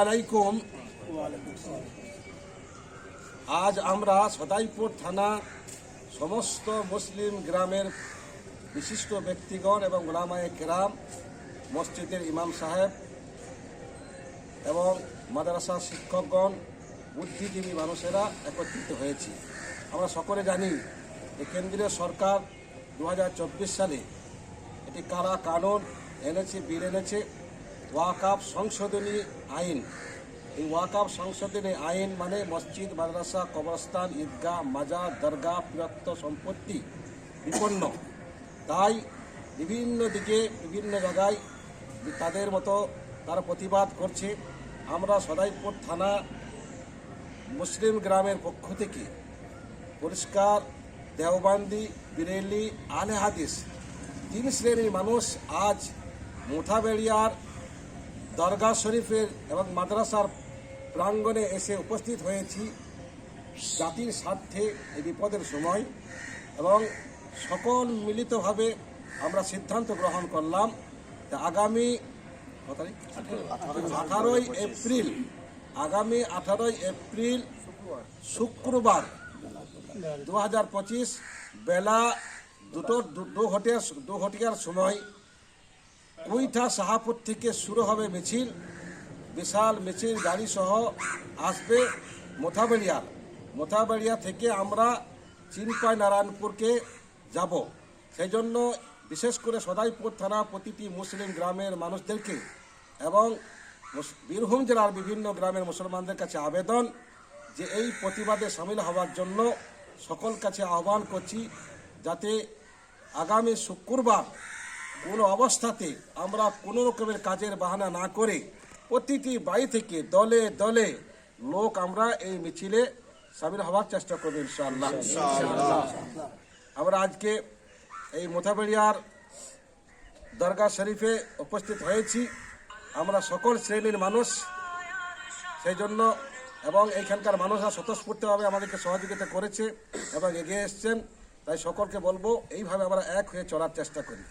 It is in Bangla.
আলাইকুম আজ আমরা সদাইপুর থানা সমস্ত মুসলিম গ্রামের বিশিষ্ট ব্যক্তিগণ এবং ওলামায়ে কেরাম, মসজিদের ইমাম সাহেব এবং মাদ্রাসা শিক্ষকগণ, বুদ্ধিজীবী মানুষেরা একত্রিত হয়েছি। আমরা সকলে জানি যে কেন্দ্রীয় সরকার দু হাজার চব্বিশ সালে এটি কারা কানুন এনেছে, বিল এনেছে ওয়াকাফ সংশোধনী আইন। এই ওয়াকাফ সংশোধনী আইন মানে মসজিদ, মাদ্রাসা, কবরস্থান, ঈদগাহ মাজা দরগা বৃহত্ত সম্পত্তি বিপন্ন। তাই বিভিন্ন দিকে, বিভিন্ন জায়গায় তাদের মতো তারা প্রতিবাদ করছে। আমরা সদাইপুর থানা মুসলিম গ্রামের পক্ষ থেকে পরিষ্কার, দেওবান্দি, বিরেলি, আলে হাদিস তিন শ্রেণির মানুষ আজ মোথাবেড়িয়ার দরগা শরীফের এবং মাদ্রাসার প্রাঙ্গণে এসে উপস্থিত হয়েছি। জাতির স্বার্থে এই বিপদের সময় এবং সকল মিলিতভাবে আমরা সিদ্ধান্ত গ্রহণ করলাম আগামী আঠারোই এপ্রিল, আগামী আঠারোই এপ্রিল শুক্রবার দু হাজার পঁচিশ বেলা দুটো দু- ঘটিয়ার দু ঘটিয়ার সময় কুইঠা শাহাপুর থেকে শুরু হবে মিছিল। বিশাল মিছিল গাড়ি সহ আসবে মোথাবেড়িয়ার মোথাবেড়িয়া থেকে আমরা চিনপাই নারায়ণপুরকে যাব। সেই জন্য বিশেষ করে সদাইপুর থানা প্রতিটি মুসলিম গ্রামের মানুষদেরকে এবং বীরভূম জেলার বিভিন্ন গ্রামের মুসলমানদের কাছে আবেদন যে এই প্রতিবাদে সামিল হওয়ার জন্য সকল কাছে আহ্বান করছি যাতে আগামী শুক্রবার কোনো অবস্থাতে আমরা কোনো রকমের কাজের বাহানা না করে প্রতিটি বাড়ি থেকে দলে দলে লোক আমরা এই মিছিলে সামিল হওয়ার চেষ্টা করব ইনশাআল্লাহ। আমরা আজকে এই মোথাবেড়িয়ার দরগা শরীফে উপস্থিত হয়েছি। আমরা সকল শ্রেণির মানুষ সেই জন্য এবং এইখানকার মানুষরা স্বতঃস্ফূর্তভাবে আমাদেরকে সহযোগিতা করেছে এবং এগিয়ে এসছেন। তাই সকলকে বলব এইভাবে আমরা এক হয়ে চলার চেষ্টা করি।